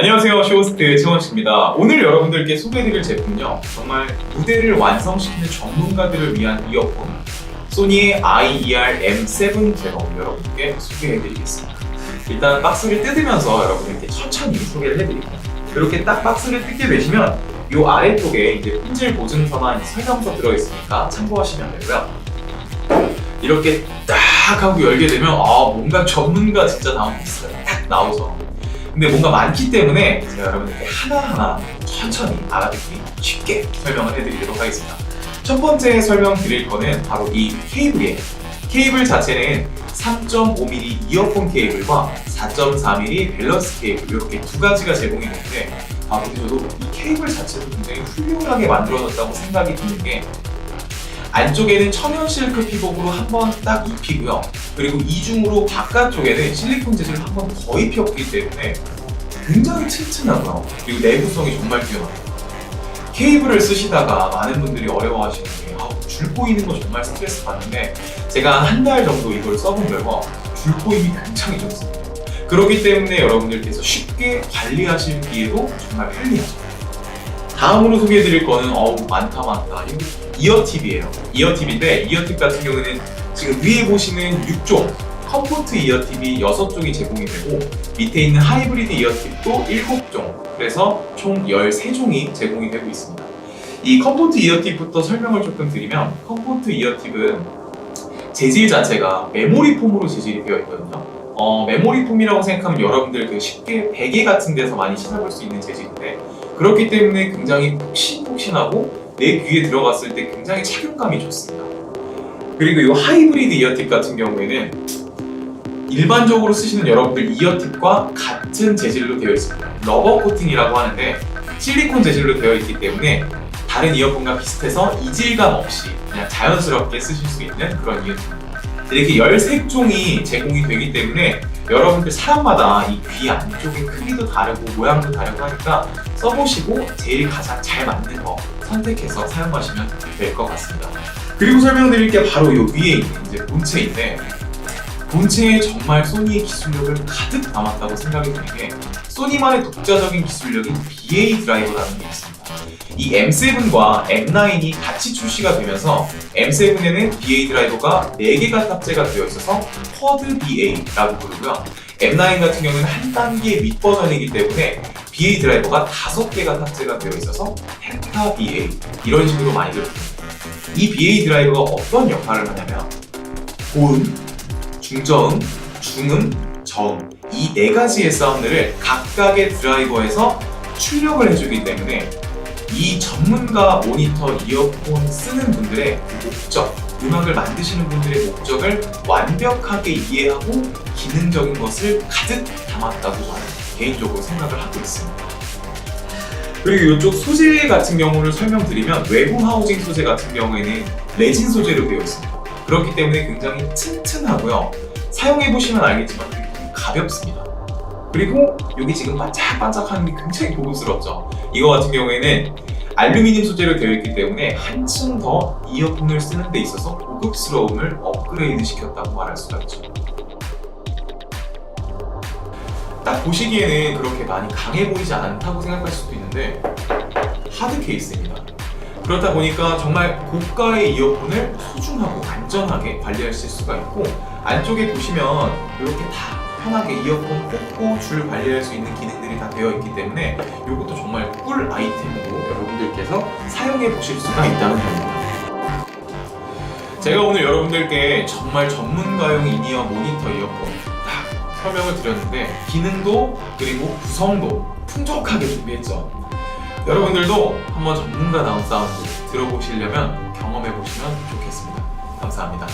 안녕하세요 쇼호스트 최원식입니다. 오늘 여러분들께 소개해드릴 제품은요 정말 무대를 완성시키는 전문가들을 위한 이어폰 소니의 IER M7 제가 오늘 여러분께 소개해드리겠습니다. 일단 박스를 뜯으면서 여러분들께 천천히 소개를 해드릴게요. 이렇게 딱 박스를 뜯게 되시면 이 아래쪽에 이제 품질 보증서나 설명서 들어있으니까 참고하시면 되고요. 이렇게 딱 하고 열게 되면 아 뭔가 전문가 진짜 나온 박스가 딱 나오죠 근데 뭔가 많기 때문에 제가 여러분들께 하나하나 천천히 알아듣기 쉽게 설명을 해드리도록 하겠습니다. 첫 번째 설명드릴 거는 바로 이 케이블이에요. 케이블 자체는 3.5mm 이어폰 케이블과 4.4mm 밸런스 케이블 이렇게 두 가지가 제공이 되는데 아 저도 이 케이블 자체도 굉장히 훌륭하게 만들어졌다고 생각이 드는 게 안쪽에는 천연 실크 피복으로 한 번 딱 입히고요. 그리고 이중으로 바깥쪽에는 실리콘 재질을 한 번 더 입혔기 때문에 굉장히 튼튼하고요. 그리고 내구성이 정말 뛰어납니다. 케이블을 쓰시다가 많은 분들이 어려워하시는 게 아, 줄 꼬이는 거 정말 스트레스 받는데 제가 한 달 정도 이걸 써본 결과 줄 꼬임이 굉장히 적습니다. 그렇기 때문에 여러분들께서 쉽게 관리하시기에도 정말 편리하죠. 다음으로 소개해드릴 거는 어우 많다 많다 이어팁이에요. 이어팁인데 이어팁 같은 경우는 지금 위에 보시는 6종 컴포트 이어팁이 6종이 제공이 되고 밑에 있는 하이브리드 이어팁도 7종 그래서 총 13종이 제공이 되고 있습니다. 이 컴포트 이어팁부터 설명을 조금 드리면 컴포트 이어팁은 재질 자체가 메모리 폼으로 재질이 되어 있거든요. 어, 메모리 폼이라고 생각하면 여러분들 그 쉽게 베개 같은 데서 많이 찾아볼 수 있는 재질인데 그렇기 때문에 굉장히 폭신폭신하고 내 귀에 들어갔을 때 굉장히 착용감이 좋습니다. 그리고 이 하이브리드 이어팁 같은 경우에는 일반적으로 쓰시는 여러분들 이어팁과 같은 재질로 되어 있습니다. 러버 코팅이라고 하는데 실리콘 재질로 되어 있기 때문에 다른 이어폰과 비슷해서 이질감 없이 그냥 자연스럽게 쓰실 수 있는 그런 이어폰입니다. 이렇게 13종이 제공이 되기 때문에 여러분 들 사람마다 이 귀 안쪽의 크기도 다르고 모양도 다르고 하니까 써보시고 제일 가장 잘 맞는 거 선택해서 사용하시면 될 것 같습니다. 그리고 설명드릴 게 바로 이 위에 있는 이제 본체인데 본체에 정말 소니의 기술력을 가득 담았다고 생각이 드는 게 소니만의 독자적인 기술력인 BA 드라이버라는 게 있습니다. 이 M7과 M9이 같이 출시가 되면서 M7에는 BA 드라이버가 4개가 탑재가 되어 있어서 쿼드 BA라고 부르고요. M9 같은 경우는 한 단계 윗 버전이기 때문에 BA 드라이버가 5개가 탑재가 되어 있어서 펜타 BA 이런 식으로 많이 들어요. 이 BA 드라이버가 어떤 역할을 하냐면 고음, 중저음, 중음, 저음 이 네 가지의 사운드를 각각의 드라이버에서 출력을 해주기 때문에 이 전문가 모니터 이어폰 쓰는 분들의 그 목적, 음악을 만드시는 분들의 목적을 완벽하게 이해하고 기능적인 것을 가득 담았다고 저는 개인적으로 생각을 하고 있습니다. 그리고 이쪽 소재 같은 경우를 설명드리면 외부 하우징 소재 같은 경우에는 레진 소재로 되어 있습니다. 그렇기 때문에 굉장히 튼튼하고요. 사용해 보시면 알겠지만 가볍습니다. 그리고 여기 지금 반짝반짝하는 게 굉장히 고급스럽죠. 이거 같은 경우에는 알루미늄 소재로 되어 있기 때문에 한층 더 이어폰을 쓰는 데 있어서 고급스러움을 업그레이드 시켰다고 말할 수가 있죠. 딱 보시기에는 그렇게 많이 강해 보이지 않다고 생각할 수도 있는데 하드 케이스입니다. 그렇다 보니까 정말 고가의 이어폰을 소중하고 안전하게 관리하실 수가 있고 안쪽에 보시면 이렇게 다 편하게 이어폰 꽂고 줄 관리할 수 있는 기능들이 다 되어 있기 때문에 이것도 정말 꿀 아이템으로 여러분들께서 사용해 보실 수가 있다는 점입니다. 제가 오늘 여러분들께 정말 전문가용 인이어 모니터 이어폰 딱 설명을 드렸는데 기능도 그리고 구성도 풍족하게 준비했죠. 여러분들도 한번 전문가 나온 사운드 들어보시려면 경험해 보시면 좋겠습니다. 감사합니다.